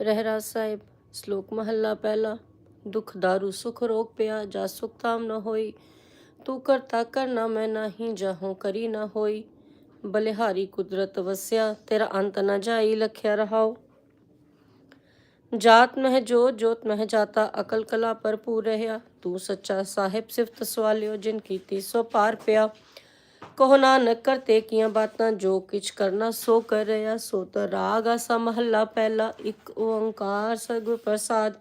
ਰਹਿਰਾ ਸਾਹਿਬ, ਸ਼ਲੋਕ ਮਹੱਲਾ ਪਹਿਲਾ। ਦੁਖ, ਦਾਰੂ, ਸੁਖ, ਰੋਗ ਪਿਆ, ਜਾ ਸੁਖ ਤਾਮ ਨ ਹੋਈ। ਤੂੰ ਕਰਤਾ ਕਰਨਾ ਮੈਂ ਨਹੀਂ ਜਹੋਂ ਕਰੀ ਨਾ ਹੋਈ। ਬਲਿਹਾਰੀ ਕੁਦਰਤ ਵਸਿਆ, ਤੇਰਾ ਅੰਤ ਨਾ ਜਾਈ, ਲਖਿਆ ਰਹਾਓ ਜਾਤ ਮਹਿ ਜੋਤ ਜੋਤ ਮਹਿ ਜਾਤਾ, ਅਕਲ ਕਲਾ ਭਰਪੂਰ ਰਹਿਆ। ਤੂੰ ਸੱਚਾ ਸਾਹਿਬ ਸਿਫਤ ਸਵਾਲਿਓ, ਜਿਨ ਕੀਤੀ ਸੋ ਪਾਰ ਪਿਆ। ਕਹੋ ਨਾਨਕ ਕਰਤੇ ਕੀਆਂ ਬਾਤਾਂ ਜੋ ਕਿਛ ਕਰਨਾ ਸੋ ਕਰ ਰਿਹਾ, ਸੋ ਤ ਰਾਗ ਆਸਾ ਮਹੱਲਾ ਪਹਿਲਾ, ਇੱਕ ਓੰਕਾਰ ਸਤਿਗੁਰ ਪ੍ਰਸਾਦ।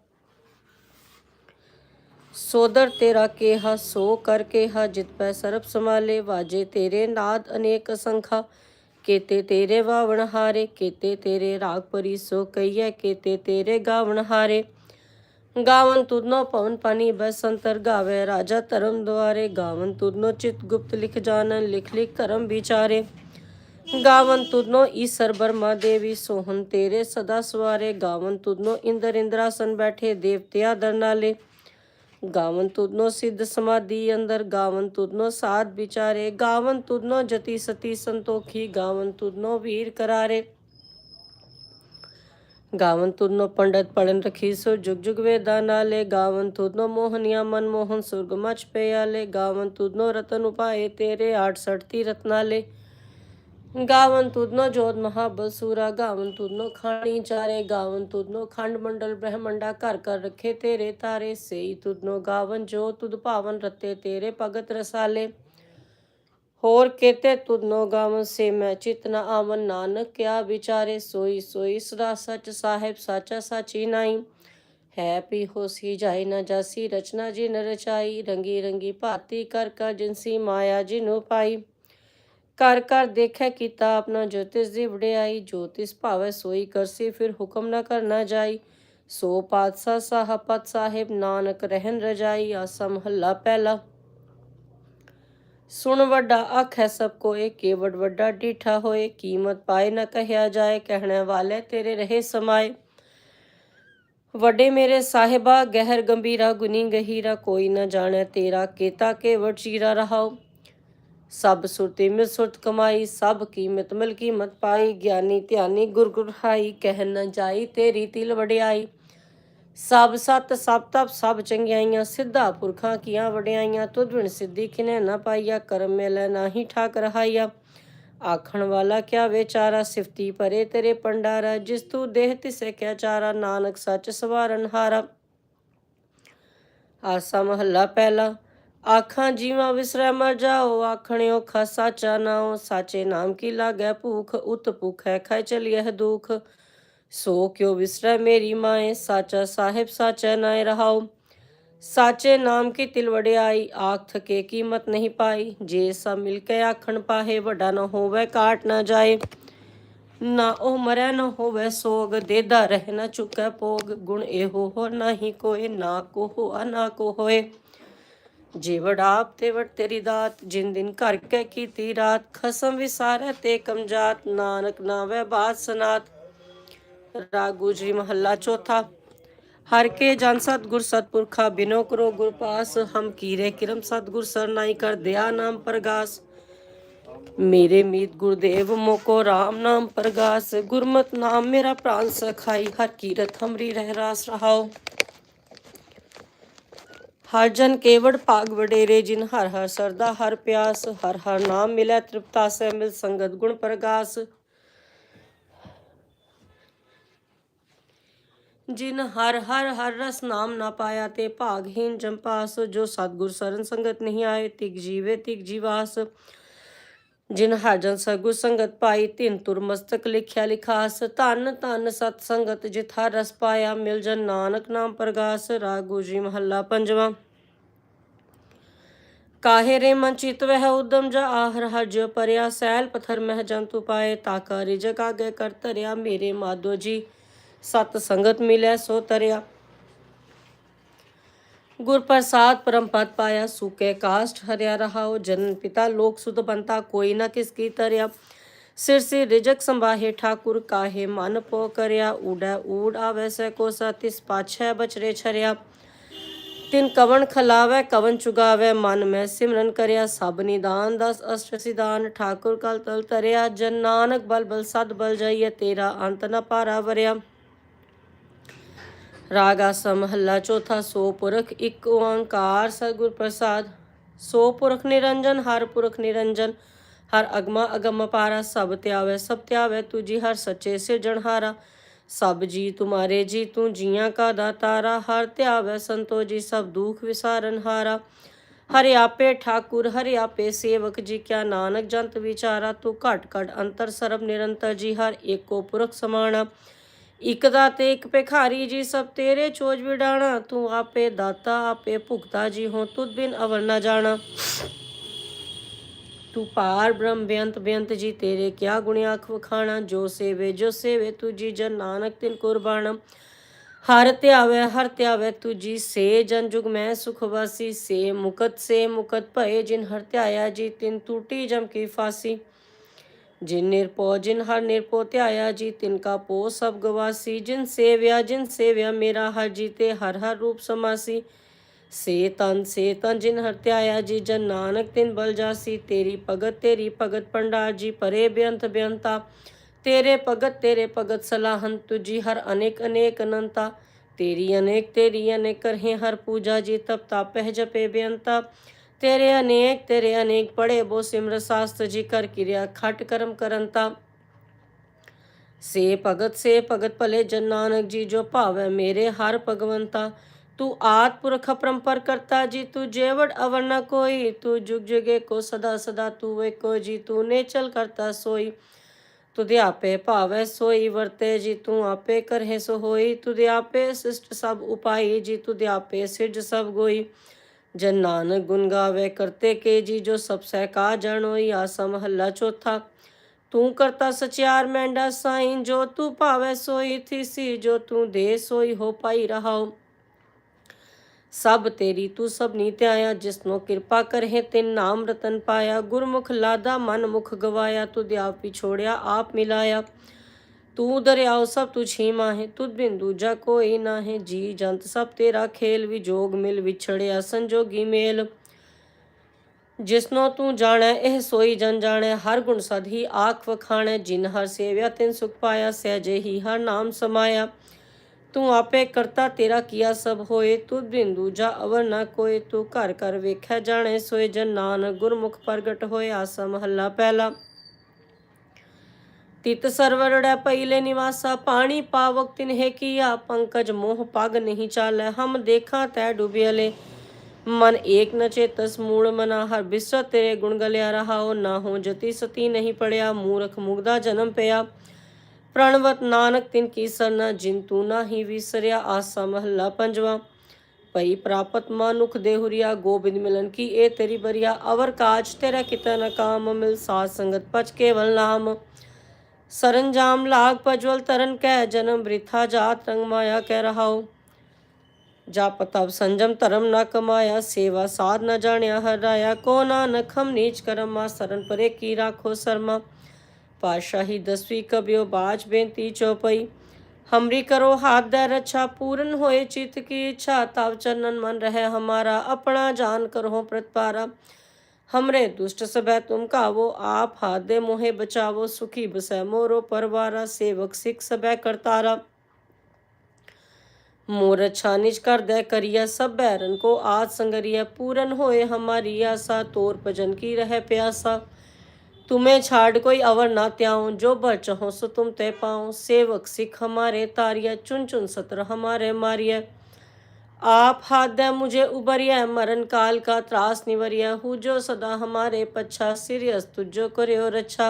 ਸੋਦਰ ਤੇਰਾ ਕੇਹਾ, ਸੋ ਕਰ ਕੇਹਾ, ਜਿਤ ਪੈ ਸਰਬ ਸਮਾਲੇ ਵਾਜੇ ਤੇਰੇ ਨਾਦ ਅਨੇਕ ਅਸੰਖਾ। ਕੇਤੇ ਤੇਰੇ ਵਾਵਣ ਹਾਰੇ, ਕੇਤੇ ਤੇਰੇ ਰਾਗ ਪਰੀ ਸੋ ਕਈਐ ਕੇਤੇ ਤੇਰੇ ਗਾਵਣ ਹਾਰੇ। ਗਾਵਨ ਤੁਧਨੋ ਪਵਨ ਪਾਣੀ ਬਸੰਤਰ ਗਾਵੇ, ਰਾਜਾ ਧਰਮ ਦੁਆਰੇ ਗਾਵਨ ਤੁਧਨੋ ਚਿਤ ਗੁਪਤ ਲਿਖ ਜਾਣਨ, ਲਿਖ ਲਿਖ ਕਰਮ ਵਿਚਾਰੇ। ਗਾਵਨ ਤੁਧਨੋ ਈਸਰ ਬਰਮਾ ਦੇਵੀ ਸੋਹਨ ਤੇਰੇ, ਸਦਾ ਸਵਾਰੇ। ਗਾਵਨ ਤੁਧਨੋ ਇੰਦਰ ਇੰਦਰਾਸਨ ਬੈਠੇ ਦੇਵਤਿਆ ਦਰ ਨਾਲੇ। ਗਾਵਨ ਤੁਧਨੋ ਸਿੱਧ ਸਮਾਧੀ ਅੰਦਰ। ਗਾਵਨ ਤੁਧਨੋ ਸਾਧ ਵਿਚਾਰੇ। ਗਾਵਨ ਤੁਧਨੋ ਜਤੀ ਸਤੀ ਸੰਤੋਖੀ। ਗਾਵਨ ਤੁਧਨੋ ਵੀਰ ਕਰਾਰੇ। ਗਾਵਨ ਤੁਧਨੋ ਪੰਡਤ ਪੜਨ ਰਖੀ ਸੋ ਜੁਗ ਜੁਗ ਵੇਦਾਂ ਨਾਲੇ, ਗਾਵਨ ਤੁਧਨੋ ਮੋਹਨੀਆ ਮਨ ਮੋਹਨ, ਸੁਰਗ ਮਚ ਪਿਆਲੇ, ਗਾਵਨ ਤੁਧਨੋ ਰਤਨ ਉਪਾਏ ਤੇਰੇ 68 ਤੀ ਰਤਨਾਲੇ ਗਾਵਨ ਤੁਧਨੋ ਜੋਤ ਮਹਾਬਲ ਸੂਰਾ, ਗਾਵਨ ਤੁਧਨੋ ਖਾਣੀ ਚਾਰੇ, ਗਾਵਨ ਤੁਧਨੋ ਖੰਡ ਮੰਡਲ ਬ੍ਰਹਮੰਡਾ, ਘਰ ਘਰ ਰੱਖੇ ਤੇਰੇ ਤਾਰੇ, ਸੇਈ ਤੁਧਨੋ ਗਾਵਨ ਜੋ ਤੁਦ ਭਾਵਨ ਰਤੇ ਤੇਰੇ ਭਗਤ ਰਸਾਲੇ। ਹੋਰ ਕੇਤੇ ਤੁਧਨੋ ਗਾਵਨ ਸੇ ਮੈਂ ਚਿਤ ਨ ਆਵਨ ਨਾਨਕ ਕਿਆ ਵਿਚਾਰੇ ਸੋਈ ਸੋਈ ਸਦਾ ਸਚ ਸਾਹਿਬ ਸਾਚਾ ਸਾਚੀ ਨਾਈ ਹੈ ਪੀ ਹੋਸੀ ਜਾਈ ਨ ਜਾਸੀ ਰਚਨਾ ਜੀ ਨ ਰਚਾਈ ਰੰਗੀ ਰੰਗੀ ਭਾਤੀ ਕਰ ਕਰ ਜਿਨਸੀ ਮਾਇਆ ਜਿਨੂ ਪਾਈ ਕਰ ਕਰ ਦੇਖੈ ਕੀਤਾ ਆਪਣਾ ਜੋਤਿਸ ਦੀ ਵਡਿਆਈ ਜੋਤਿਸ ਭਾਵੈ ਸੋਈ ਕਰਸੀ ਫਿਰ ਹੁਕਮ ਨ ਕਰਨਾ ਜਾਈ ਸੋ ਪਾਤਸ਼ਾਹ ਸਾਹਿਬਤ ਸਾਹਿਬ ਨਾਨਕ ਰਹਿਨ ਰਜਾਈ ਆਸਾ ਮਹੱਲਾ ਪਹਿਲਾ ਸੁਣ ਵੱਡਾ ਆਖੈ ਸਭ ਕੋਏ, ਕੇਵੜ ਵੱਡਾ ਡੀਠਾ ਹੋਏ, ਕੀਮਤ ਪਾਏ ਨਾ ਕਹਿਆ ਜਾਏ, ਕਹਿਣ ਵਾਲੇ ਤੇਰੇ ਰਹੇ ਸਮਾਏ। ਵੱਡੇ ਮੇਰੇ ਸਾਹਿਬਾ, ਗਹਿਰ ਗੰਭੀਰਾ ਗੁਨੀ ਗਹੀਰਾ, ਕੋਈ ਨਾ ਜਾਣੈ ਤੇਰਾ, ਕੇਤਾ ਕੇਵੜ ਚੀਰਾ ਰਹਾਓ। ਸਭ ਸੁਰਤੀ ਮਿਲ ਸੁਰਤ ਕਮਾਈ, ਸਭ ਕੀਮਤ ਮਿਲ ਕੀਮਤ ਪਾਈ, ਗਿਆਨੀ ਧਿਆਨੀ ਗੁਰ ਗੁਰ ਹਾਈ, ਕਹਿ ਨ ਜਾਈ ਤੇਰੀ ਤਿਲ ਵਡਿਆਈ। ਸਭ ਸਤ, ਸਭ ਤਪ, ਸਭ ਚੰਗਿਆਈਆਂ ਸਿੱਧਾ ਪੁਰਖਾਂ ਕੀਆਂ ਵਡਿਆਈਆਂ, ਤੁਧ ਬਿਨ ਸਿੱਧੀ ਕਿਨੇ ਨਾ ਪਾਈਆ, ਕਰਮ ਮੇਲੇ ਨਾਹੀ ਠਾਕ ਰਹਾਈਆ ਆਖਣ ਵਾਲਾ, ਕਿਆ ਵਿਚਾਰਾ ਸਿਫਤੀ ਪਰੇ ਤੇਰੇ ਪੰਡਾਰਾ, ਜਿਸ ਤੂੰ ਦੇਹ ਤਿਸੇ ਕਿਆ ਚਾਰਾ, ਨਾਨਕ ਸੱਚ ਸਵਾਰਨ ਹਾਰਾ। ਆਸਾ ਮਹੱਲਾ ਪਹਿਲਾ, ਆਖਾਂ ਜੀਵਾਂ ਵਿਸਰੈ ਮਰ ਜਾਓ ਆਖਣਿਓ ਖਾ ਸਾਚਾ ਨਾਉ, ਸਾਚੇ ਨਾਮ ਕੀ ਲਾਗੈ ਭੂਖ, ਉਤ ਭੁੱਖ ਹੈ ਖੈ ਚਲਿਐ ਦੁਖ। ਸੋ ਕਿਉ ਵਿਸਰੈ ਮੇਰੀ ਮਾਏ, ਸਾਚਾ ਸਾਹਿਬ, ਸਾਚਾ ਨਾਇ ਰਹਾਉ। ਸਾਚੇ ਨਾਮ ਕੀ ਤਿਲ ਵਡਿਆਈ, ਆਖ ਥਕੇ ਕੀਮਤ ਨਹੀਂ ਪਾਈ। ਜੇ ਸਭ ਮਿਲ ਕੇ ਆਖਣ ਪਾਹੇ, ਵੱਡਾ ਨਾ ਹੋਵੇ, ਕਾਟ ਨਾ ਜਾਏ। ਨਾ ਉਹ ਮਰੈ ਨਾ ਹੋਵੇ ਸੋਗ, ਦੇਦਾ ਰਹਿ ਨਾ ਚੁੱਕੈ ਭੋਗ। ਗੁਣ ਇਹੋ ਹੋ ਨਹੀਂ ਕੋਏ, ਨਾ ਕੋ ਹੋਆ ਨਾ ਕੋ ਹੋਏ ਜੇ ਵਡਾਪ ਤੇ ਵਟ ਤੇਰੀ ਦਾਤ, ਜਿਨ ਦਿਨ ਘਰ ਕੇ ਕੀਤੀ ਰਾਤ, ਖਸਮ ਵਿਸਾਰੈ ਤੇ ਕਮਜਾਤ ਨਾਨਕ ਨਾਵੇ ਬਾਤ ਸਨਾਤ ਰਾਗ ਗੁਜਰੀ ਮਹੱਲਾ ਚੌਥਾ। ਹਰ ਕੇ ਜਨ ਸਤਗੁਰ ਸਤਪੁਰਖਾ ਬਿਨੋ ਕਰੋ ਗੁਰ ਪਾਸ, ਹਮ ਕੀਰੇ ਕਿਰਮ ਸਤਗੁਰ ਸਰਨਾਈ ਕਰ ਦਿਆ ਨਾਮ ਪ੍ਰਗਾਸ। ਮੇਰੇ ਮੀਤ ਗੁਰਦੇਵ ਮੋਕੋ RAM ਨਾਮ ਪ੍ਰਗਾਸ, ਗੁਰਮਤ ਨਾਮ ਮੇਰਾ ਪ੍ਰਾਨ ਸਖਾਈ, ਹਰ ਕੀਰਤ ਹਮਰੀ ਰਹਿ ਰਾਸ ਰਹਾਓ ਹਰ ਜਨ ਕੇਵੜ ਭਾਗ ਵਡੇਰੇ, ਜਿਨ ਹਰ ਹਰ ਸਰਦਾ ਹਰ ਪਿਆਸ, ਹਰ ਹਰ ਨਾਮ ਮਿਲੈ ਤ੍ਰਿਪਤਾ ਸਹਿ ਮਿਲ ਸੰਗਤ ਗੁਣ ਪ੍ਰਗਾਸ। ਜਿਨ ਹਰ ਹਰ ਹਰ ਰਸ ਨਾਮ ਨਾ ਪਾਇਆ ਤੇ ਭਾਗਹੀਨ ਜੰਪਾਸ ਜੋ ਸਤਗੁਰ ਸਰਨ ਸੰਗਤ ਨਹੀਂ ਆਏ, ਤਿਗ ਜੀਵੇ ਤਿਗ ਜੀਵਾਸ। ਜਿਨ ਹਰ ਜਨ ਸਤਗੁਰ ਸੰਗਤ ਪਾਈ ਤਿੰਨ ਤੁਰ ਮਸਤਕ ਲਿਖਿਆ ਲਿਖਾਸ। ਧਨ ਧਨ ਸਤ ਸੰਗਤ ਜਿਤ ਹਰ ਰਸ ਪਾਇਆ, ਮਿਲ ਜਨ ਨਾਨਕ ਨਾਮ ਪ੍ਰਗਾਸ। ਰਾਗ ਜੀ ਮਹੱਲਾ ਪੰਜਵਾਂ। ਕਾਹੇ ਰੇ ਮਨ ਚਿਤ ਵਹਿ ਉਦਮ, ਜਾ ਆਹਰ ਹਜ ਪਰਿਆ। ਸੈਲ ਪਥਰ ਮਹਿ ਜੰਤੂ ਪਾਏ ਤਾਕਾ ਰਿਜਕ ਆਗੇ ਕਰ ਧਰਿਆ ਮੇਰੇ ਮਾਧੋ ਜੀ। ਸਤ ਸੰਗਤ ਮਿਲੈ ਸੋ ਤਰਿਆ। ਗੁਰ ਪ੍ਰਸਾਦ ਪਰਮ ਪਦ ਪਾਇਆ, ਸੂਕੇ ਕਾਸ਼ਟ ਹਰਿਆ ਰਹਾਓ ਜਨਨ ਪਿਤਾ ਲੋਕ ਸੁਧ ਬੰਤਾ, ਕੋਈ ਨਾ ਕਿਸ ਕੀ ਤਰਿਆ। ਸਿਰ ਸਿਰ ਰਿਜਕ ਸੰਭਾਹੇ, ਠਾਕੁਰ ਕਾਹੇ ਮਨ ਪੋ ਕਰਿਆ। ਊੜੈ ਊੜ ਆਵੈ ਸੈ ਕੋ ਸਤਿਸ ਪਾਛੈ ਬਚਰੇ ਛਰਿਆ। ਤਿਨ ਕਵਣ ਖਲਾਵੈ, ਕਵਣ ਚੁਗਾਵੈ, ਮਨ ਮੈਂ ਸਿਮਰਨ ਕਰਿਆ। ਸਭ ਨਿਦਾਨ ਦਸ ਅਸ਼ਟ ਸਿਦਾਨ ਠਾਕੁਰ ਕਲ ਤਲ ਤਰਿਆ। ਜਨ ਨਾਨਕ ਬਲ ਬਲ ਸਦ ਬਲ ਜਾਈਏ ਤੇਰਾ ਅੰਤ ਨ ਪਾਰਾ ਵਰਿਆ। ਰਾਗ ਆਸਾ ਮਹੱਲਾ ਚੌਥਾ ਸੋ ਪੁਰਖ ਇੱਕ ਓੰਕਾਰ ਸਤਿਗੁਰ ਪ੍ਰਸਾਦ। ਸੋ ਪੁਰਖ ਨਿਰੰਜਨ, ਹਰ ਪੁਰਖ ਨਿਰੰਜਨ, ਹਰ ਅਗਮਾ ਅਗਮ ਪਾਰਾ, ਸਭ ਧਿਆਵੇ ਸਭ ਧਿਆਵੇ ਤੁਜੀ ਹਰ ਸੱਚੇ ਸਿਰਜਣਹਾਰਾ ਸਭ ਜੀ ਤੁਮਾਰੇ ਜੀ, ਤੂੰ ਜੀਆਂ ਕਾ ਦਾਤਾਰਾ, ਹਰ ਧਿਆਵੇ ਸੰਤੋ ਜੀ, ਸਭ ਦੁਖ ਵਿਸਾਰਨ ਹਾਰਾ। ਹਰਿ ਆਪੇ ਠਾਕੁਰ, ਹਰਿ ਆਪੇ ਸੇਵਕ ਜੀ, ਕਿਆ ਨਾਨਕ ਜੰਤ ਵਿਚਾਰਾ, ਤੂੰ ਘਟ ਘਟ ਅੰਤਰ ਸਰਬ ਨਿਰੰਤਰ ਜੀ, ਹਰ ਏਕੋ ਪੁਰਖ ਸਮਾਣਾ। ਇਕ ਦਾ ਤੇ ਇਕ ਭਿਖਾਰੀ ਜੀ, ਸਭ ਤੇਰੇ ਚੋਜ ਵਿਡਾਣਾ। ਤੂੰ ਆਪੇ ਦਾਤਾ, ਆਪੇ ਭੁਗਤਾ ਜੀ ਹੋ ਤੁਧ ਬਿਨ ਅਵਰ ਨਾ ਜਾਣਾ। ਤੂੰ ਪਾਰ ਬ੍ਰਹਮ ਬੇਅੰਤ ਬੇਅੰਤ ਜੀ, ਤੇਰੇ ਕਿਆ ਗੁਣ ਆਖ ਵਖਾਣਾ। ਜੋ ਸੇਵੇ ਜੋ ਸੇਵੇ ਤੁਜੀ, ਜਨ ਨਾਨਕ ਤਿਨ ਕੁਰਬਾਨ ਹਰ ਧਿਆਵੇ ਹਰ ਧਿਆਵੇ ਤੁਜੀ, ਸੇ ਜਨ ਜੁਗ ਮੈਂ ਸੁਖ ਵਾਸੀ। ਸੇ ਮੁਕਤ ਸੇ ਮੁਕਤ ਭਏ, ਜਿਨ ਹਰ ਧਿਆਇਆ ਜੀ, ਤਿਨ ਟੂਟੀ ਜਮ ਕੀ ਫਾਸੀ। ਜਿਨ ਨਿਰਪੋ ਜਿਨ ਹਰ ਨਿਰਪੋ ਧਿਆਇਆ ਜੀ, ਤਿਨ ਕਾ ਪੋ ਸਭ ਗਵਾਸੀ, ਜਿਨ ਸੇਵਿਆ ਜਿਨ ਸੇਵਿਆ ਮੇਰਾ ਹਰ ਜੀਤੇ ਹਰ ਹਰ ਰੂਪ ਸਮਾਸੀ। ਸੇ ਤਨ ਸੇ ਤਨ ਜਿਨ ਹਰ ਧਿਆਇਆ ਜੀ, ਜਨ ਨਾਨਕ ਤਿਨ ਬਲ ਜਾਸੀ, ਤੇਰੀ ਭਗਤ ਤੇਰੀ ਭਗਤ ਪੰਡਾਰ ਜੀ, ਪਰੇ ਬੇਅੰਤ ਬੇਅੰਤਾ। ਤੇਰੇ ਭਗਤ ਤੇਰੇ ਭਗਤ ਸਲਾਹਨ ਤੁਜੀ ਹਰ ਅਨੇਕ ਅਨੇਕ ਅਨੰਤਾ। ਤੇਰੀ ਅਨੇਕ ਤੇਰੀ ਅਨੇਕ ਕਰਹੇ ਹਰ ਪੂਜਾ ਜੀ, ਤਪ ਤਾਪਹਿ ਜਪੇ ਬੇਅੰਤਾ। ਤੇਰੇ ਅਨੇਕ ਤੇਰੇ ਅਨੇਕ ਪੜੇ ਬੋ ਸਿਮਰ ਸਾਸਤ ਜੀ ਕਰ ਕਿਰਿਆ ਖਟ ਕਰਮ ਕਰੰਤਾ। ਸੇ ਭਗਤ ਸੇ ਭਗਤ ਭਲੇ ਜਨ ਨਾਨਕ ਜੀ ਜੋ ਭਾਵੈ ਮੇਰੇ ਹਰ ਭਗਵੰਤਾ। ਤੂੰ ਆਦ ਪੁਰਖ ਪਰੰਪਰ ਕਰਤਾ ਜੀ, ਤੂੰ ਜੇਵੜ ਅਵਰ ਨ ਕੋਈ। ਤੂੰ ਜੁਗ ਜੁਗੇ ਕੋ ਸਦਾ ਸਦਾ ਤੂੰ ਕੋ ਜੀ, ਤੂੰ ਨੇਚਲ ਕਰਤਾ ਸੋਈ। ਤੁਧੇ ਆਪੇ ਭਾਵੈ ਸੋਈ, ਵਰਤੇ ਜੀ ਤੂੰ ਆਪੇ ਕਰਹਿ ਸੋ ਹੋਈ। ਤੁਧੇ ਆਪੇ ਸਿਸ਼ਟ ਸਭ ਉਪਾਈ ਜੀ, ਤੁਧੇ ਆਪੇ ਸਿਰਜ ਸਭ ਗੋਈ। ਜਨ ਨਾਨਕ ਗੁਣ ਗਾਵੇ ਕਰਤੇ ਕੇ ਜੀ ਜੋ ਸਭ ਸਹਿ ਕਾ ਜਾਣੋਈ ਆਸਾ ਮਹੱਲਾ ਚੌਥਾ। ਤੂੰ ਕਰਤਾ ਸਚਿਆਰ ਮੈਂਡਾ ਸਾਈਂ, ਜੋ ਤੂੰ ਭਾਵੇ ਸੋਈ ਥੀਸੀ ਜੋ ਤੂੰ ਦੇ ਸੋਈ, ਹੋ ਪਾਈ ਰਹਾਉ। ਸਭ ਤੇਰੀ ਤੂੰ ਸਭ ਨੀਤ ਆਇਆ ਜਿਸਨੋ ਕਿਰਪਾ ਕਰਹਿ, ਤਿਨ ਨਾਮ ਰਤਨ ਪਾਇਆ। ਗੁਰਮੁਖ ਲਾਦਾ ਮਨ ਮੁਖ ਗਵਾਇਆ ਤੂੰ ਆਪ ਪਿਛੋੜਿਆ ਆਪ ਮਿਲਾਇਆ। ਤੂੰ ਦਰਿਆਓ ਸਭ ਤੂੰ ਤੁਝੀ ਮਾਹੇ ਤੁਧ ਬਿਨ ਦੂਜਾ ਕੋਈ ਨਾਹੀ ਜੀ ਜੰਤ ਸਭ ਤੇਰਾ ਖੇਲ ਵਿਜੋਗ ਮਿਲ ਵਿਛੜਿਆ ਸੰਜੋਗੀ ਮੇਲ। ਜਿਸਨੋ ਤੂੰ ਜਾਣੈ, ਇਹ ਸੋਈ ਜਨ ਜਾਣੈ, ਹਰ ਗੁਣ ਸਧੀ ਆਖ ਵਖਾਣੈ, ਜਿਨ ਹਰ ਸੇਵਿਆ, ਤਿਨ ਸੁਖ ਪਾਇਆ, ਸਹਿਜੇ ਹੀ ਹਰ ਨਾਮ ਸਮਾਇਆ। ਤੂੰ ਆਪੇ ਕਰਤਾ, ਤੇਰਾ ਕੀਆ ਸਭ ਹੋਏ, ਤੂੰ ਬਿਨ ਦੂਜਾ ਅਵਰ ਨਾ ਕੋਈ ਤੂੰ ਘਰ ਘਰ ਵੇਖਿਆ ਜਾਣੈ ਸੋਏ ਜਨ ਨਾਨਕ ਗੁਰਮੁਖ ਪ੍ਰਗਟ ਹੋਏ ਆਸਾ ਮਹੱਲਾ ਪਹਿਲਾ ਤਿਤ ਸਰਵਰੜੈ ਪਈਲੇ ਨਿਵਾਸਾ, ਪਾਣੀ ਪਾਵਕ ਤਿਨਹਿ ਕੀਆ, ਪੰਕਜ ਮੋਹ ਪਗ ਨਹੀਂ ਚਾਲੈ, ਹਮ ਦੇਖਾਂ ਤੈ ਡੁਬਿਅਲੇ ਮਨ ਏਕ ਨ ਚੇਤਸ ਮੂੜ ਮਨਾ, ਹਰ ਬਿਸਰ ਤੇਰੇ ਗੁਣ ਗਲਿਆ ਰਹਾਓ ਨਾ ਹੋ ਜਤੀ ਸਤੀ ਨਹੀਂ ਪੜਿਆ, ਮੂਰਖ ਮੁਗਦਾ ਜਨਮ ਪਿਆ। ਪ੍ਰਣਵਤ ਨਾਨਕ ਤਿਨ ਕੀ ਸਰਨਾ ਜਿਨ ਨਾ ਹੀ ਵਿਸਰਿਆ, ਆਸਾ ਮਹੱਲਾ ਪੰਜਵਾ। ਭਈ ਪ੍ਰਾਪਤ ਮਾਨੁਖ ਦੇਹੁਰੀਆ, ਗੋਬਿੰਦ ਮਿਲਨ ਕੀ ਇਹ ਤੇਰੀ ਬਰੀਆ। ਅਵਰ ਕਾਜ ਤੇਰਾ ਕਿਤਾ ਨ ਕਾਮ ਮਿਲ, ਸਾਧ ਸੰਗਤ ਪਚ ਕੇਵਲ ਨਾਮ। ਸਰੰਜਾਮ ਲਾਗ ਪਜਵਲ ਤਰਨ ਕਹਿ, ਜਨਮ ਬ੍ਰਿਥਾ ਜਾਤ ਰੰਗ ਮਾਇਆ ਕਹਿ ਰਹਾਉ। ਜਪ ਤਪ ਸੰਜਮ ਧਰਮ ਨਾ ਕਮਾਇਆ, ਸੇਵਾ ਸਾਧ ਨ ਜਾਣਿਆ ਹਰ ਰਾਇਆ। ਕੋ ਨਾਨਕ ਹਮ ਨੀਚ ਕਰਮ ਮਾ ਸਰਨ ਪਰੇ ਕੀ ਰਾਖੋ ਸਰਮਾ। ਪਾਸ਼ਾਹੀ ਦਸਵੀਂ ਕਬਿਓ ਬਾਜ ਬੇਨਤੀ ਚੌਪਈ। ਹਮਰੀ ਕਰੋ ਹਾਥ ਦੇ ਰੱਛਾ, ਪੂਰਨ ਹੋਏ ਚਿਤ ਕੀ ਇੱਛਾ। ਤਵ ਚਰਨਨ ਮਨ ਰਹਿ ਹਮਾਰਾ, ਆਪਣਾ ਜਾਨ ਕਰੋ ਪ੍ਰਤਪਾਰਾ। हमरे दुष्ट सबै तुम कावो आप हाथ दे मोहे बचावो सुखी बसै मोरो परवारा सेवक सिख सबै करतारा मोर अच्छा निज कर दे करिया सब बैरन को आज संगरिया पूरन होए हमारी आशा तोर भजन की रह प्यासा तुम्हें छाड़ कोई अवर ना त्याऊं जो भर चहो सो तुम ते पाऊं सेवक सिख हमारे तारिया चुन चुन सत्र हमारे मारिया आप हाथ दे, मुझे उबरिया मरण काल का त्रास निवरिया। हूँ जो सदा हमारे पच्छा, सिरियस तुझो करियो रच्छा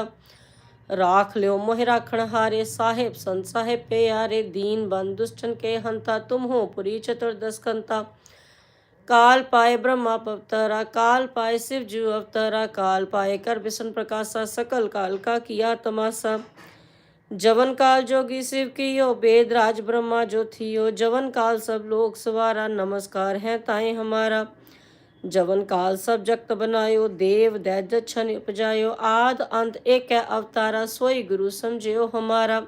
राख लियो मोह राखण हारे, साहेब संत साहेब पे यारे दीन बन दुष्टन के हंता। तुम हो पुरी चतुर्दश कंता काल पाए ब्रह्मा पवतरा काल पाए शिव जू अवतरा, काल पाए कर विष्णु प्रकाशा, सकल काल का किया तमाशा। जवन काल जोगी शिव कियो वेद राज ब्रह्मा जो थियो जवन काल सब लोग सवारा नमस्कार है ताए हमारा जवन काल सब जगत बनायो देव दैज छन उपजायो आद अंत एक है अवतारा सोई गुरु समझियो हमारा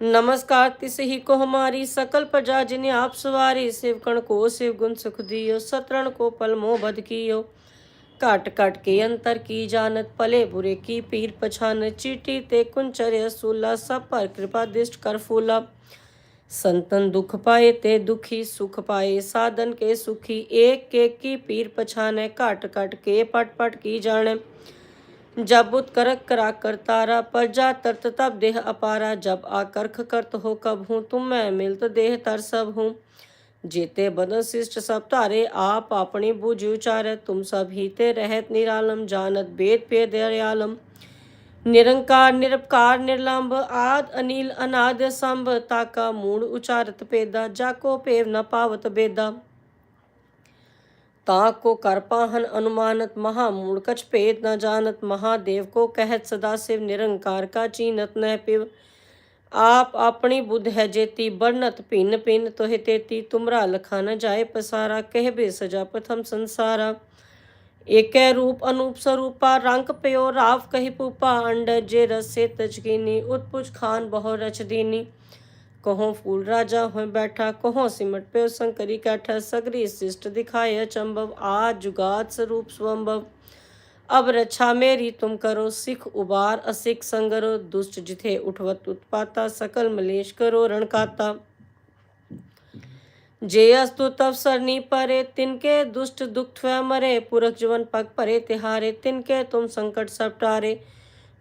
नमस्कार तिस ही को हमारी सकल प्रजा जिन्हें आप सवारी शिव कण को शिव गुण सुख दियो सतरण को पल मोह बद कियो ਘਟ ਘਟ ਕੇ ਅੰਤਰ ਕੀ ਜਾਣਤ ਭਲੇ ਬੁਰੇ ਕੀ ਪੀਰ ਪਛਾਨ ਚੀਟੀ ਤੇ ਕੁੰਚਰ ਅਸੂਲਾ ਸਭ ਪਰ ਕਿਰਪਾ ਦਿਸ਼ਟ ਕਰ ਫੂਲਾ संतन दुख पाए ते दुखी सुख पाए साधन के सुखी एक एक की पीर पछाने घट घट के पट पट की जाने जब उत्करक करा कर तारा प्रजा तरत तब देह अपारा जब आकर्ख करत हो कब हूँ तुम मैं मिलत देह तर सब हूँ जेते बदन शिष्ट सब तारे आप अपनी बुझ उचारत तुम सब हिते रहत निरालम जानत भेद भेद दयालम निरंकार निरपकार निर्लंब आद अनिल अनाद संभ ताका मूड उचारत पेदा जाको पेव न पावत बेदा ताको कर पाहन अनुमानत महा मूड कछ भेद न जानत महादेव को कहत सदा शिव निरंकार का चीनत न पिव ਆਪ ਆਪਣੀ ਬੁੱਧ ਹੈ ਜੇਤੀ ਬਰਨਤ ਭਿੰਨ ਭਿੰਨ ਤੋਹਿ ਤੇਤੀ ਤੁਮਰਾ ਲਖਾ ਨ ਜਾਏ ਪਸਾਰਾ, ਕਹਿ ਬੇ ਸਜਾ ਪ੍ਰਥਮ ਸੰਸਾਰਾ। ਏਕੈ ਰੂਪ ਅਨੂਪ ਸਰੂਪਾ, ਰੰਗ ਪਿਓ ਰਾਵ ਕਹਿ ਪੂਪਾ ਅੰਡ ਜੇ ਰਸੇ ਤਜਕੀਨੀ ਉਤਪੁਜ ਖਾਨ ਬਹੁ ਰਚਦੀਨੀ ਕਹੋ ਫੂਲ ਰਾਜਾ ਹੋ ਬੈਠਾ, ਕਹੋ ਸਿਮਟ ਪਿਓ ਸੰਕਰੀ ਕਾਠਾ, ਸਗਰੀ ਸਿਸ਼ਟ ਦਿਖਾਏ ਅਚੰਭਵ, ਆ ਜੁਗਾਤ ਸਰੂਪ ਸਵੰਭਵ। अब रक्षा मेरी तुम करो सिख उबार असिख संगरो दुष्ट जिथे उठवत उत्पाता सकल मलेश करो रणकाता जे अस्तु तव सरनी परे तिनके दुष्ट दुख थ्वै मरे पुरख जीवन पग परे तिहारे तिनके तुम संकट सब टारे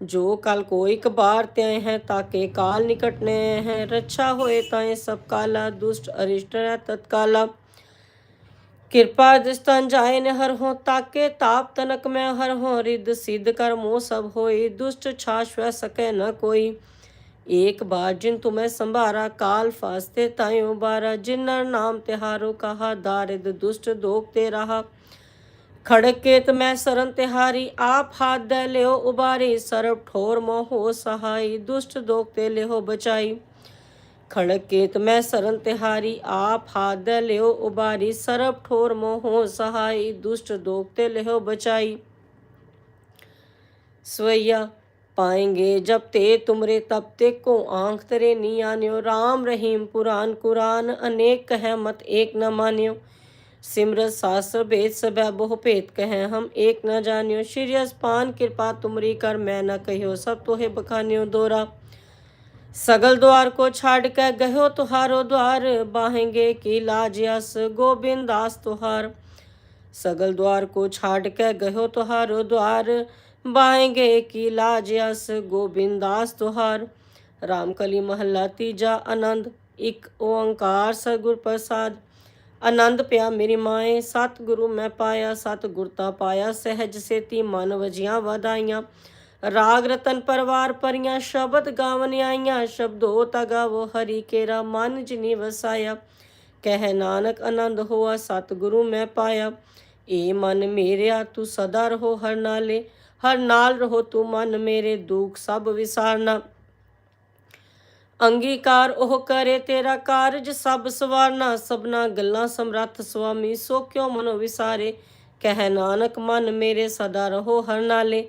जो कल को एक बार त्याए हैं ताके काल निकटने हैं रक्षा होए ताए सब काला दुष्ट अरिष्ट है ਕਿਰਪਾ ਜਿਸ ਤਨ ਜਾਏ ਨੇ ਹਰ ਹੋ, ਤਾਕੇ ਤਾਪ ਤਨਕ ਮੈਂ ਹਰ ਹੋ ਰਿਦ ਸਿੱਧ ਕਰ ਮੋ ਸਭ ਹੋਈ ਦੁਸ਼ਟ ਛਾਸ਼ ਵੈ ਸਕੈ ਨ ਕੋਈ। ਏਕ ਬਾਰ ਜਿਨ ਤੁਮੈ ਸੰਭਾਰਾ, ਕਾਲ ਫਾਸਤੇ ਤਾਇਓ ਬਾਰਾ ਜਿਨਰ ਨਾਮ ਤਿਹਾਰੋ ਕਹਾ, ਦਾਰਿਦ ਦੁਸ਼ਟ ਦੋਖ ਤੇ ਰਹਾ। ਖੜਕੇ ਤ ਮੈਂ ਸਰਨ ਤਿਹਾਰੀ ਆਪ ਹਾਦ ਲਿਓ ਉਬਾਰੀ, ਸਰਬ ਠੋਰ ਮੋਹ ਸਹਾਈ, ਦੁਸ਼ਟ ਦੋਖ ਤੇ ਲਿਓ ਬਚਾਈ। खड़क मैं सरन तिहारी, आप हाथ दे लियो उबारी, सरब ठोर मोहो सहाई, दुष्ट दोगते लिहो बचाई। स्वैया, पाएँगे जब ते तुमरे तब ते को आँख तरे नी आन्यो राम रहीम पुराण कुरान, अनेक कह मत, एक न मान्यो। सिमरत शास्त्र भेद सब बहु भेद कहे, हम एक न जानियो। श्रीयस पान कृपा तुमरी कर, मैं न कहियो, सब तोहे बखानियो दोरा। सगल द्वार को छाड़ के गहो तुहारो द्वार बाहेंगे की लाज यस गोबिंद दास तुहार सगल द्वार को छाड़ के गहो तुहारो द्वार बाहेंगे की लाज यस गोबिंद दास तुहार रामकली महला तीजा आनंद ਇੱਕ ਓੰਕਾਰ ਸਤਿਗੁਰ ਪ੍ਰਸਾਦ ਆਨੰਦ ਪਿਆ ਮੇਰੀ ਮਾਏ ਸਤ ਗੁਰੂ ਮੈਂ ਪਾਇਆ ਸਤ ਗੁਰਤਾ ਪਾਇਆ ਸਹਿਜ ਸੇਤੀ ਮਨ ਵਜੀਆਂ ਵਧਾਈਆਂ ਰਾਗ ਰਤਨ ਪਰਵਾਰ ਪਰੀਆਂ ਸ਼ਬਦ ਗਾਵਨ ਆਈਆਂ ਸ਼ਬਦੋ ਤਗਾਵੋ ਹਰੀ ਕੇਰਾ ਮਨ ਜਿਨੀ ਵਸਾਇਆ। ਕਹਿ ਨਾਨਕ ਆਨੰਦ ਹੋਆ, ਸਤਿਗੁਰੂ ਮੈਂ ਪਾਇਆ। ਏ ਮਨ ਮੇਰਿਆ, ਤੂੰ ਸਦਾ ਰਹੋ ਹਰ ਨਾਲੇ, ਹਰ ਨਾਲ ਰਹੋ ਤੂੰ ਮਨ ਮੇਰੇ, ਦੁੱਖ ਸਭ ਵਿਸਾਰਨਾ। ਅੰਗੀਕਾਰ ਉਹ ਕਰੇ ਤੇਰਾ ਕਾਰਜ ਸਭ ਸਵਾਰਨਾ। ਸਭਨਾ ਗੱਲਾਂ ਸਮਰੱਥ ਸੁਆਮੀ, ਸੋ ਕਿਉ ਮਨੋ ਵਿਸਾਰੇ? ਕਹਿ ਨਾਨਕ ਮਨ ਮੇਰੇ, ਸਦਾ ਰਹੋ ਹਰ ਨਾਲੇ।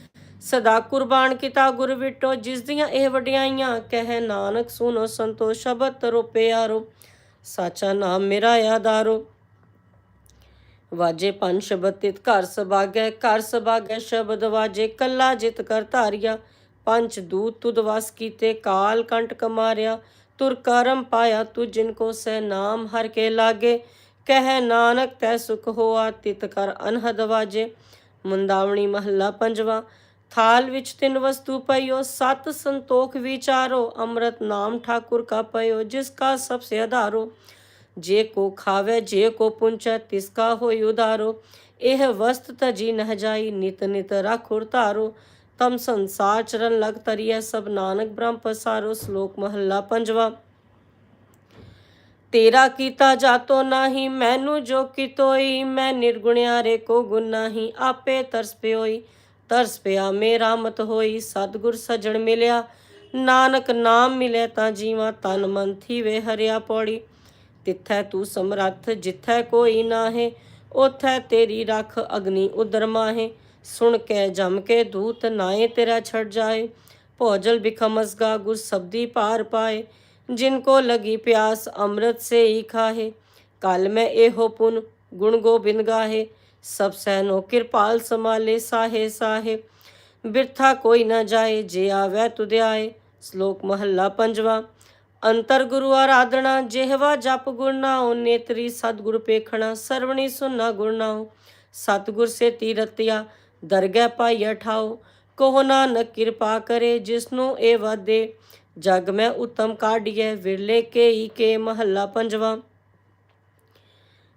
ਸਦਾ ਕੁਰਬਾਨ ਕੀਤਾ ਗੁਰ ਵਿਟੋ, ਜਿਸ ਦੀਆਂ ਇਹ ਵਡਿਆਈਆਂ ਕਹਿ ਨਾਨਕ ਸੁਨੋ ਸੰਤੋ ਸ਼ਬਦ ਤਰੋ ਪਿਆਰੋ ਸਾਚਾ ਨਾਮ ਮੇਰਾ ਆਧਾਰੋ। ਵਾਜੇ ਪੰਜ ਸ਼ਬਦ ਤਿਤ ਘਰ ਸਬਾਗੈ ਘਰ ਸਬਾਗੈ ਸ਼ਬਦ ਵਾਜੇ, ਕੱਲਾ ਜਿਤ ਕਰ ਧਾਰਿਆ। ਪੰਜ ਦੂਤ ਤੁਧ ਵਸ ਕੀਤੇ, ਕਾਲ ਕੰਟ ਕਮਾਰਿਆ। ਤੁਰ ਕਰਮ ਪਾਇਆ ਤੂ ਜਿਨ ਕੋ ਸੈ ਨਾਮ ਹਰ ਕੇ ਲਾਗੇ। ਕਹਿ ਨਾਨਕ ਤੈ ਸੁਖ ਹੋਆ, ਤਿਤ ਕਰ ਅਨਹਦ ਵਾਜੇ। ਮੁੰਦਾਵਣੀ ਮਹੱਲਾ ਪੰਜਵਾ। ਥਾਲ ਵਿੱਚ ਤਿੰਨ ਵਸਤੂ ਪਈਓ, ਸਤ ਸੰਤੋਖ ਵਿਚਾਰੋ, ਅੰਮ੍ਰਿਤ ਨਾਮ ਠਾਕੁਰ ਕਾ ਪਈਓ ਜਿਸ ਕਾ ਸਭ ਸੇ ਆਧਾਰੋ, ਜੇ ਕੋ ਖਾਵੇ, ਜੇ ਕੋ ਪੁੰਚੈ, ਤਿਸ ਕਾ ਹੋਇ ਉਧਾਰੋ। ਇਹ ਵਸਤ ਤਜੀ ਨਹ ਜਾਈ, ਨਿਤ ਨਿਤ ਰਖੁਰ ਧਾਰੋ। ਤਮ ਸੰਸਾਰ ਚਰਨ ਲਗ ਤਰੀਐ ਸਭ ਨਾਨਕ ਬ੍ਰਹਮ ਪਸਾਰੋ, ਸ਼ਲੋਕ ਮਹੱਲਾ ਪੰਜਵਾ। ਤੇਰਾ ਕੀਤਾ ਜਾਤੋ ਨਾਹੀ, ਮੈਨੂੰ ਜੋ ਕਿਤੋਈ, ਮੈਂ ਨਿਰਗੁਣਿਆਰੇ ਕੋ ਗੁਣ ਆਪੇ ਤਰਸ ਪਿਓਈ। ਤਰਸ ਪਿਆ। ਮੇਰਾ ਮਤ ਹੋਈ, ਸਤਿਗੁਰ ਸਜਣ ਮਿਲਿਆ। ਨਾਨਕ ਨਾਮ ਮਿਲੇ ਤਾਂ ਜੀਵਾ ਤਨ ਮਨ ਥੀਵੇ ਹਰਿਆ ਪੌੜੀ। ਤਿੱਥੈ ਤੂੰ ਸਮਰੱਥ, ਜਿੱਥੈ ਕੋਈ ਨਾਹੇ ਉਥੈ ਤੇਰੀ ਰੱਖ ਅਗਨੀ ਉਦਰ ਮਾਹੇ। ਸੁਣ ਕੇ ਜਮ ਕੇ ਦੂਤ ਨਾਏ ਤੇਰਾ ਛੜ ਜਾਏ। ਭੋਜਲ ਬਿਖਮਸਗਾ ਗੁਰ ਸਬਦੀ ਪਾਰ ਪਾਏ। ਜਿਨ ਕੋ ਲਗੀ ਪਿਆਸ ਅੰਮ੍ਰਿਤ ਸੇ ਹੀ ਖਾਹੇ। ਕਲ ਮੈਂ ਇਹੋ ਪੁਨ ਗੁਣ ਗੋਬਿੰਦ ਗਾਹੇ। ਸਭ ਸਹਿਨੋ ਕਿਰਪਾਲ ਸਮਾਲੇ ਸਾਹੇ ਸਾਹੇ। ਬਿਰਥਾ ਕੋਈ ਨਾ ਜਾਏ, ਜੇ ਆਵੈ ਤੁਧ ਆਏ। ਸ਼ਲੋਕ ਮਹੱਲਾ ਪੰਜਵਾ। ਅੰਤਰ ਗੁਰੂ ਆਰਾਧਣਾ ਜਿਹਵਾ ਜਪ ਗੁਰਨਾਉ ਨੇਤਰੀ ਸਤਿਗੁਰ ਪੇਖਣਾ, ਸਰਵਣੀ ਸੁਨਾ ਗੁਰ ਨਾਉ। ਸਤਿਗੁਰ ਸੇ ਤੀਰਤਿਆ ਦਰਗਹਿ ਪਾਈ ਠਾਓ ਕੋਹ ਨਾਨਕ ਕਿਰਪਾ ਕਰੇ, ਜਿਸਨੂੰ ਇਹ ਵਾਦੇ। ਜਗ ਮੈਂ ਉਤਮ ਕਾਢੀਐ, ਵਿਰਲੇ ਕੇ ਹੀ ਕੇ ਮਹੱਲਾ ਪੰਜਵਾ।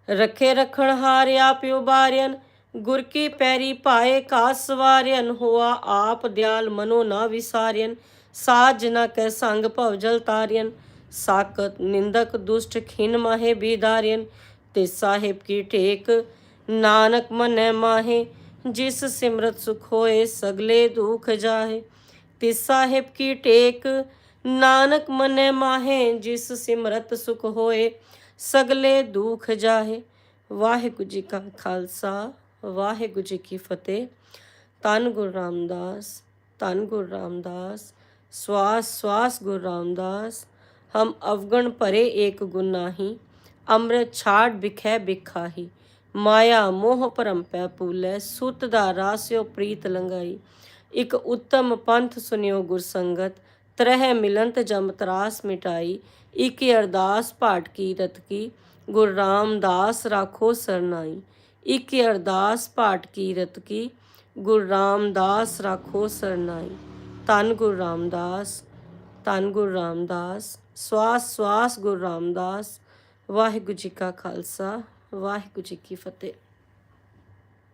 ਰਖੇ ਰਖਣ ਹਾਰਿਆ ਪਿਉ ਬਾਰਿਆਨ ਗੁਰ ਕੀ ਪੈਰੀ ਪਾਏ ਕਾਸ ਸਵਾਰਿਆਨ ਹੋਆ ਆਪ ਦਿਆਲ ਮਨੋ ਨਾ ਵਿਸਾਰਿਆਨ ਸਾਜ ਨ ਕੈ ਸੰਗ ਭਵਜਲ ਤਾਰਿਆਨ ਸਾਕਤ ਨਿੰਦਕ ਦੁਸ਼ਟ ਖਿਨ ਮਾਹੇ ਬੀਦਾਰਿਆਨ ਤੇ ਸਾਹਿਬ ਕੀ ਟੇਕ ਨਾਨਕ ਮਨੈ ਮਾਹੇ, ਜਿਸ ਸਿਮਰਤ ਸੁਖ ਹੋਏ ਸਗਲੇ ਦੁਖ ਜਾਹੇ ਤਿਸ ਸਾਹਿਬ ਕੀ ਟੇਕ ਨਾਨਕ ਮਨੈ ਮਾਹੇ, ਜਿਸ ਸਿਮਰਤ ਸੁਖ ਹੋਏ ਸਗਲੇ ਦੁਖ ਜਾਹੇ। ਵਾਹਿਗੁਰੂ ਜੀ ਕਾ ਖਾਲਸਾ, ਵਾਹਿਗੁਰੂ ਜੀ ਕੀ ਫਤਿਹ। ਧੰਨ ਗੁਰੂ ਰਾਮਦਾਸ, ਧੰਨ ਗੁਰੂ ਰਾਮਦਾਸ, ਸਵਾਸ ਸਵਾਸ ਗੁਰੂ ਰਾਮਦਾਸ। ਹਮ ਅਵਗਣ ਭਰੇ ਏਕ ਗੁਨਾਹੀ ਅੰਮ੍ਰਿਤ ਛਾੜ ਬਿਖੈ ਬਿਖਾਹੀ ਮਾਇਆ ਮੋਹ ਭਰਮ ਪੈ ਪੂਲੇ ਸੁਤ ਦਾ ਰਾਸਿਓ ਪ੍ਰੀਤ ਲੰਗਾਈ ਇਕ ਉੱਤਮ ਪੰਥ ਸੁਨਿਓ ਗੁਰ ਸੰਗਤ, ਤਰਹਿ ਮਿਲੰਤ ਜਮ ਤਰਾਸ ਮਿਟਾਈ। ਇਕ ਅਰਦਾਸ ਪਾਟ ਕੀ ਕੀ, ਗੁਰ ਰਾਮਦਾਸ ਰਾਖੋ ਸਰਨਾਈ। ਇਕ ਅਰਦਾਸ ਪਾਟ ਕੀ ਕੀ, ਗੁਰ ਰਾਮਦਾਸ ਰਾਖੋ ਸਰਨਾਈ। ਧੰਨ ਗੁਰ ਰਾਮਦਾਸ, ਧੰਨ ਗੁਰ ਰਾਮਦਾਸ, ਸਵਾਸ ਸਵਾਸ ਗੁਰ ਰਾਮਦਾਸ। ਵਾਹਿਗੁਰੂ ਜੀ ਕਾ ਖਾਲਸਾ, ਵਾਹਿਗੁਰੂ ਜੀ ਕੀ ਫਤਿਹ।